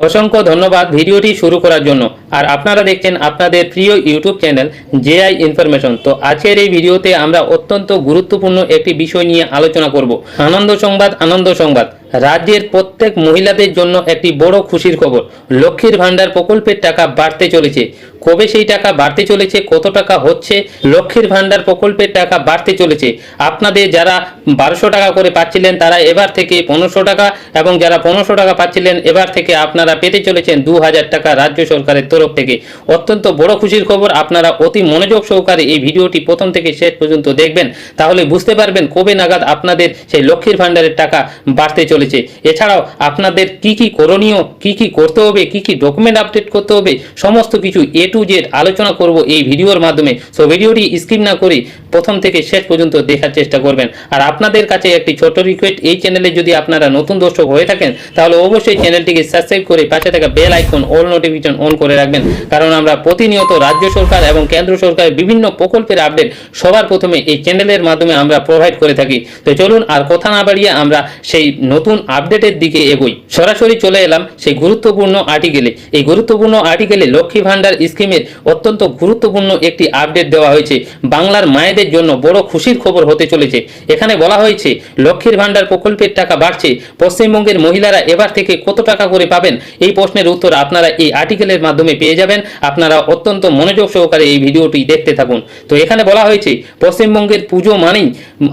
অসংখ্য ধন্যবাদ ভিডিওটি শুরু করার জন্য। আর আপনারা দেখছেন আপনাদের প্রিয় ইউটিউব চ্যানেল জেআই ইনফরমেশন। তো আজকের এই ভিডিওতে আমরা অত্যন্ত গুরুত্বপূর্ণ একটি বিষয় নিয়ে আলোচনা করব। আনন্দ সংবাদ আনন্দ সংবাদ। রাজ্যের প্রত্যেক মহিলাদের জন্য একটি বড় খুশির খবর। লক্ষ্মীর ভাণ্ডার প্রকল্পের টাকা বাড়তে চলেছে। কবে সেই টাকা বাড়তে চলেছে, কত টাকা হচ্ছে, লক্ষ্মীর ভাণ্ডার প্রকল্পের টাকা বাড়তে চলেছে, আপনাদের যারা বারোশো টাকা করে পাচ্ছিলেন, তারা এবার থেকে পনেরোশো টাকা এবং যারা পনেরোশো টাকা পাচ্ছিলেন, এবার থেকে আপনারা পেতে চলেছেন দু হাজার টাকা রাজ্য সরকারের তরফ থেকে। অত্যন্ত বড় খুশির খবর, আপনারা অতি মনোযোগ সহকারে এই ভিডিওটি প্রথম থেকে শেষ পর্যন্ত দেখবেন, তাহলে বুঝতে পারবেন কবে নাগাদ আপনাদের সেই লক্ষ্মীর ভাণ্ডারের টাকা বাড়তে চলেছে। এছাড়াও আপনাদের কি কি করণীয়, কি কি করতে হবে, কি কি ডকুমেন্ট আপডেট করতে হবে, সমস্ত কিছু এ টু জেড আলোচনা করব এই ভিডিওর মাধ্যমে। সো ভিডিওটি স্কিপ না করে প্রথম থেকে শেষ পর্যন্ত দেখার চেষ্টা করবেন। আর আপনাদের কাছে একটি ছোট রিকোয়েস্ট এই চ্যানেলে যদি আপনারা নতুন দর্শক হয়ে থাকেন, তাহলে অবশ্যই চ্যানেলটিকে সাবস্ক্রাইব করে পাশে থাকা bell icon all notification on করে রাখবেন। কারণ আমরা প্রতিনিয়ত রাজ্য সরকার এবং কেন্দ্র সরকারের বিভিন্ন প্রকল্পের আপডেট সবার প্রথমে এই চ্যানেলের মাধ্যমে আমরা প্রোভাইড করে থাকি। তো চলুন, আর কথা না বাড়িয়ে আমরা সেই নতুন আপডেটের দিকে এগোই। সরাসরি চলে এলাম সেই গুরুত্বপূর্ণ আর্টিকেলে এই গুরুত্বপূর্ণ আর্টিকেলে লক্ষ্মী ভাণ্ডার স্কিমের অত্যন্ত গুরুত্বপূর্ণ একটি আপডেট দেওয়া হয়েছে। বাংলার মায়েদের জন্য বড় খুশির খবর হতে চলেছে। এখানে বলা হয়েছে, লক্ষ্মীর ভাণ্ডার প্রকল্পের টাকা বাড়ছে। পশ্চিমবঙ্গের মহিলারা এবার থেকে কত টাকা করে পাবেন? এই প্রশ্নের উত্তর আপনারা এই আর্টিকেলের মাধ্যমে পেয়ে যাবেন। আপনারা অত্যন্ত মনোযোগ সহকারে এই ভিডিওটি দেখতে থাকুন। তো এখানে বলা হয়েছে, পশ্চিমবঙ্গের পুজো মানেই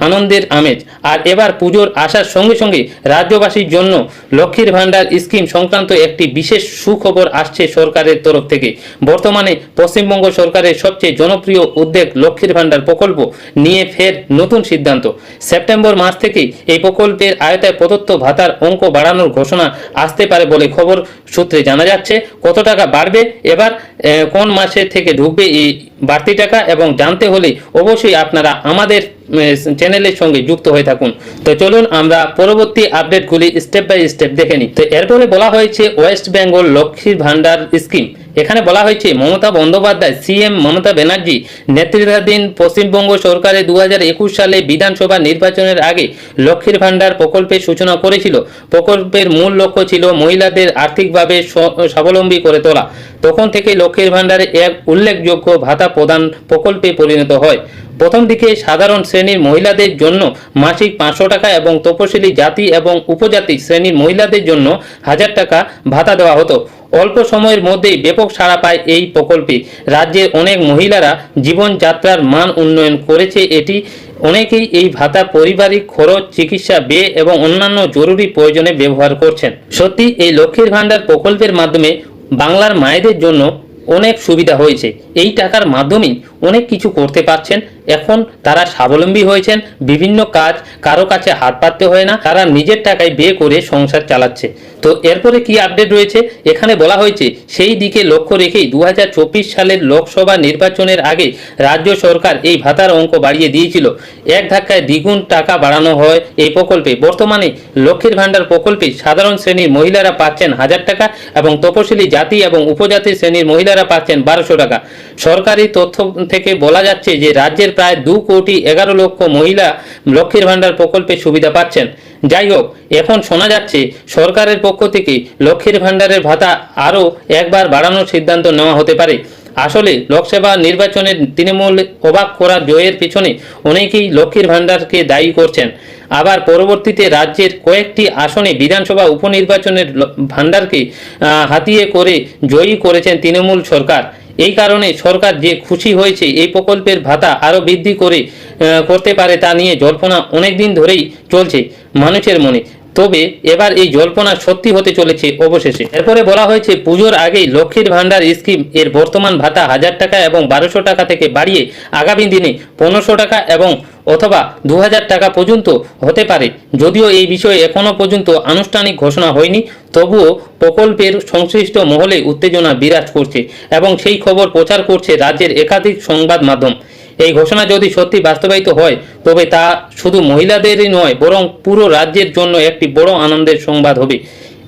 আনন্দের আমেজ। আর এবার পুজোর আসার সঙ্গে সঙ্গে রাজ্যবাসীর জন্য লক্ষ্মীর ভাণ্ডার স্কিম সংক্রান্ত একটি বিশেষ সুখবর আসছে সরকারের তরফ থেকে। বর্তমানে পশ্চিমবঙ্গ সরকারের সবচেয়ে জনপ্রিয় উদ্যোগ লক্ষ্মীর ভাণ্ডার প্রকল্প নিয়ে ফের নতুন সিদ্ধান্ত। সেপ্টেম্বর মাস থেকে এই প্রকল্পের আয়তায় প্রদত্ত ভাতার অঙ্ক বাড়ানোর ঘোষণা আসতে পারে বলে খবর সূত্রে জানা যাচ্ছে। কত টাকা বাড়বে? এবার কোন মাসে থেকে ঢুকবে এই বাড়তি টাকা? এবং জানতে হলে অবশ্যই আপনারা আমাদের চ্যানেলের সঙ্গে যুক্ত হয়ে থাকুন। তো চলুন আমরা পরবর্তী আপডেটগুলি স্টেপ বাই স্টেপ দেখে নিই। তো এরপরে বলা হয়েছে ওয়েস্ট বেঙ্গল লক্ষ্মীর ভান্ডার স্কিম এখানে বলা হয়েছে মমতা বন্দ্যোপাধ্যায় সিএম মমতা ব্যানার্জি নেতৃত্বাধীন পশ্চিমবঙ্গ সরকারের দু সালে বিধানসভা নির্বাচনের আগে লক্ষ্মীর ভাণ্ডার প্রকল্পের সূচনা করেছিল। প্রকল্পের মূল লক্ষ্য ছিল মহিলাদের আর্থিকভাবে স্বাবলম্বী করে তোলা। তখন থেকে লক্ষ্মীর ভাণ্ডারে এক উল্লেখযোগ্য ভাতা প্রদান প্রকল্পে পরিণত হয়। প্রথম দিকে সাধারণ শ্রেণির মহিলাদের জন্য মাসিক পাঁচশো টাকা এবং তপশিলি জাতি এবং উপজাতি শ্রেণির মহিলাদের জন্য হাজার টাকা ভাতা দেওয়া হতো। অল্প সময়ের মধ্যেই ব্যাপক সাড়া পায় এই প্রকল্পে। রাজ্যের অনেক মহিলারা জীবনযাত্রার মান উন্নয়ন করেছে। এটি অনেকেই এই ভাতা পারিবারিক খরচ, চিকিৎসা ব্যয় এবং অন্যান্য জরুরি প্রয়োজনে ব্যবহার করছেন। সত্যি, এই লক্ষ্মীর ভাণ্ডার প্রকল্পের মাধ্যমে বাংলার মায়েদের জন্য অনেক সুবিধা হয়েছে। এই টাকার মাধ্যমেই অনেক কিছু করতে পারছেন। এখন তারা স্বাবলম্বী হয়েছেন, বিভিন্ন কাজ, কারও কাছে হাত পাততে হয় না, তারা নিজের টাকায় বিয়ে করে সংসার চালাচ্ছে। তো এরপরে কি আপডেট রয়েছে? এখানে বলা হয়েছে, সেই দিকে লক্ষ্য রেখেই দু হাজার চব্বিশ সালের লোকসভা নির্বাচনের আগে রাজ্য সরকার এই ভাতার অঙ্ক বাড়িয়ে দিয়েছিল। এক ধাক্কায় দ্বিগুণ টাকা বাড়ানো হয় এই প্রকল্পে। বর্তমানে লক্ষ্মীর ভাণ্ডার প্রকল্পে সাধারণ শ্রেণির মহিলারা পাচ্ছেন হাজার টাকা এবং তপশিলি জাতি এবং উপজাতি শ্রেণির মহিলারা পাচ্ছেন বারোশো টাকা। সরকারি তথ্য থেকে বলা যাচ্ছে যে, রাজ্যের প্রায় দু কোটি এগারো লক্ষ মহিলা লক্ষ্মীর ভাণ্ডার প্রকল্পে সুবিধা পাচ্ছেন। যাই হোক এখন শোনা যাচ্ছে সরকারের পক্ষ থেকে লক্ষ্মীর ভাণ্ডারের ভাতা আরও একবার বাড়ানোর সিদ্ধান্ত নেওয়া হতে পারে। আসলে লোকসভা নির্বাচনের তৃণমূল অবাক করা জয়ের পিছনে অনেকেই লক্ষ্মীর ভাণ্ডারকে দায়ী করছেন। আবার পরবর্তীতে রাজ্যের কয়েকটি আসনে বিধানসভা উপনির্বাচনের ভাণ্ডারকে হাতিয়ে করে জয়ী করেছেন তৃণমূল সরকার। এই কারণে সরকার যে খুশি হয়েছে এই প্রকল্পের ভাতা আরও বৃদ্ধি করে করতে পারে তা নিয়ে জল্পনা অনেক দিন ধরেই চলছে মানুষের মনে। তবে এবার এই জল্পনা সত্যি হতে চলেছে অবশেষে। এরপরে বলা হয়েছে, পুজোর আগেই লক্ষ্মীর ভাণ্ডার স্কিম এর বর্তমান ভাতা হাজার টাকা এবং বারোশো টাকা থেকে বাড়িয়ে আগামী দিনে পনেরোশো টাকা এবং অথবা দু হাজার টাকা পর্যন্ত হতে পারে। যদিও এই বিষয়ে এখনও পর্যন্ত আনুষ্ঠানিক ঘোষণা হয়নি, তবুও প্রকল্পের সংশ্লিষ্ট মহলে উত্তেজনা বিরাজ করছে এবং সেই খবর প্রচার করছে রাজ্যের একাধিক সংবাদ মাধ্যম। এই ঘোষণা যদি সত্যি বাস্তবায়িত হয়, তবে তা শুধু মহিলাদেরই নয়, বরং পুরো রাজ্যের জন্য একটি বড় আনন্দের সংবাদ হবে।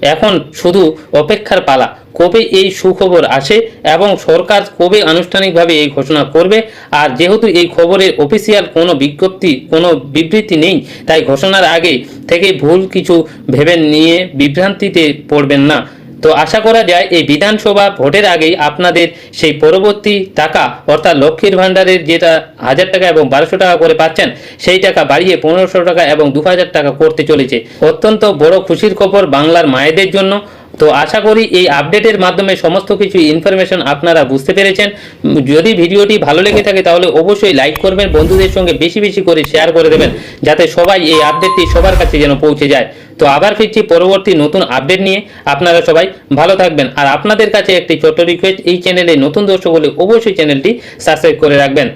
এখন শুধু অপেক্ষার পালা। কবে এই সুখবর আসে এবং সরকার কবে আনুষ্ঠানিকভাবে এই ঘোষণা করবে? আর যেহেতু এই খবরের অফিসিয়াল কোনো বিজ্ঞপ্তি, কোনো বিবৃতি নেই, তাই ঘোষণার আগে থেকে ভুল কিছু ভেবে নিয়ে বিভ্রান্তিতে পড়বেন না। তো আশা করা যায় এই বিধানসভা ভোটের আগেই আপনাদের সেই পরবর্তী টাকা, অর্থাৎ লক্ষ্মীর ভাণ্ডারের যেটা হাজার টাকা এবং বারোশো টাকা করে পাচ্ছেন, সেই টাকা বাড়িয়ে পনেরোশো টাকা এবং দু হাজার টাকা করতে চলেছে। অত্যন্ত বড় খুশির খবর বাংলার মায়েদের জন্য। তো আশা করি এই আপডেটের মাধ্যমে সমস্ত কিছু ইনফরমেশন আপনারা বুঝতে পেরেছেন। যদি ভিডিওটি ভালো লেগে থাকে তাহলে অবশ্যই লাইক করবেন, বন্ধুদের সঙ্গে বেশি বেশি করে শেয়ার করে দেবেন, যাতে সবাই এই আপডেটটি সবার কাছে যেন পৌঁছে যায়। তো আবার ফিরছি পরবর্তী নতুন আপডেট নিয়ে। আপনারা সবাই ভালো থাকবেন। আর আপনাদের কাছে একটি ছোট্ট রিকোয়েস্ট এই চ্যানেলে নতুন দর্শক হলে অবশ্যই চ্যানেলটি সাবস্ক্রাইব করে রাখবেন।